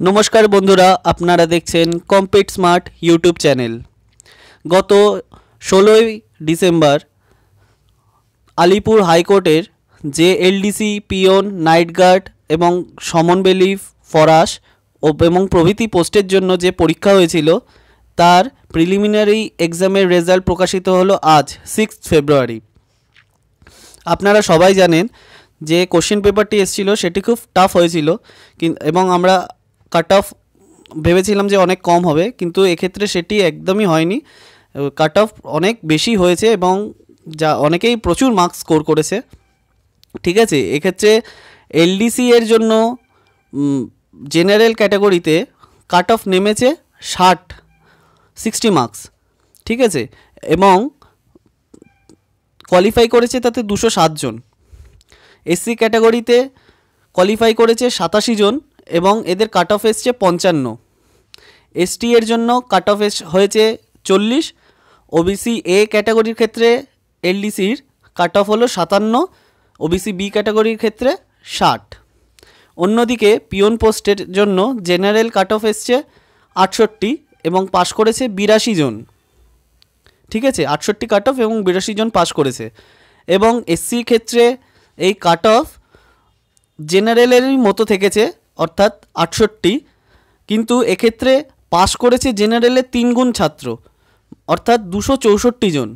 নমস্কার বন্ধুরা, আপনারা দেখছেন কম্পিট স্মার্ট ইউটিউব চ্যানেল। গত ষোলোই ডিসেম্বর আলিপুর হাইকোর্টের যে এলডিসি পিওন নাইট গার্ড এবং সমন বেলি ফরাস ও এবং প্রভৃতি পোস্টের জন্য যে পরীক্ষা হয়েছিল, তার প্রিলিমিনারি এক্সামের রেজাল্ট প্রকাশিত হলো আজ, সিক্স ফেব্রুয়ারি। আপনারা সবাই জানেন যে কোশ্চেন পেপারটি এসেছিল, সেটি খুব টাফ হয়েছিল এবং আমরা কাট অফ ভেবেছিলাম যে অনেক কম হবে, কিন্তু এক্ষেত্রে সেটি একদমই হয়নি। কাট অফ অনেক বেশি হয়েছে এবং যা অনেকেই প্রচুর মার্কস স্কোর করেছে। ঠিক আছে? এক্ষেত্রে এলডিসি এর জন্য জেনারেল ক্যাটাগরিতে কাট অফ নেমেছে ষাট সিক্সটি মার্কস ঠিক আছে? এবং কোয়ালিফাই করেছে তাতে দুশো সাতজন এসসি ক্যাটাগরিতে কোয়ালিফাই করেছে সাতাশি জন। এবং এদের কাট অফ এসছে পঞ্চান্ন। এসটি এর জন্য কাট অফ এস হয়েছে চল্লিশ। ওবিসি এ ক্যাটাগরির ক্ষেত্রে এলডিসির কাট অফ হলো সাতান্ন। ওবিসি বি ক্যাটাগরির ক্ষেত্রে ষাট। অন্যদিকে পিওন পোস্টের জন্য জেনারেল কাট অফ এসছে আটষট্টি এবং পাশ করেছে বিরাশি জন। ঠিক আছে? আটষট্টি কাট অফ এবং বিরাশি জন পাশ করেছে। এবং এসসি ক্ষেত্রে এই কাট অফ জেনারেলেরই মতো থেকেছে অর্থাৎ আটষট্টি, কিন্তু এক্ষেত্রে পাশ করেছে জেনারেলের তিন গুণ ছাত্র, অর্থাৎ দুশো চৌষট্টি জন।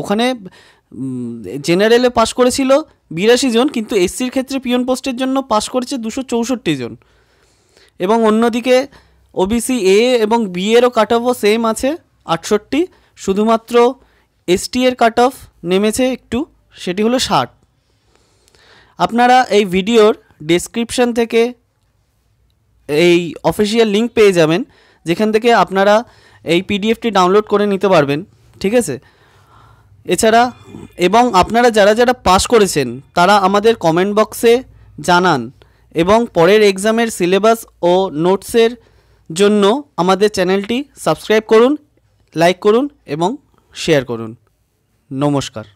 ওখানে জেনারেলে পাশ করেছিল বিরাশি জন, কিন্তু এসসির ক্ষেত্রে পিয়ন পোস্টের জন্য পাশ করেছে দুশো চৌষট্টি জন। এবং অন্যদিকে ওবিসি এ এবং বি এরও কাট অফও সেম আছে, আটষট্টি, শুধুমাত্র এসটি এর কাট অফ নেমেছে একটু, সেটি হলো ষাট। আপনারা এই ভিডিওর ডেসক্রিপশন থেকে এই অফিসিয়াল লিঙ্ক পেয়ে যাবেন, যেখান থেকে আপনারা এই পিডিএফটি ডাউনলোড করে নিতে পারবেন, ঠিক আছে? এছাড়া, এবং আপনারা যারা যারা পাস করেছেন, তারা আমাদের কমেন্ট বক্সে জানান, এবং পরের এক্সামের সিলেবাস ও নোটসের জন্য আমাদের চ্যানেলটি সাবস্ক্রাইব করুন লাইক করুন, এবং শেয়ার করুন। নমস্কার।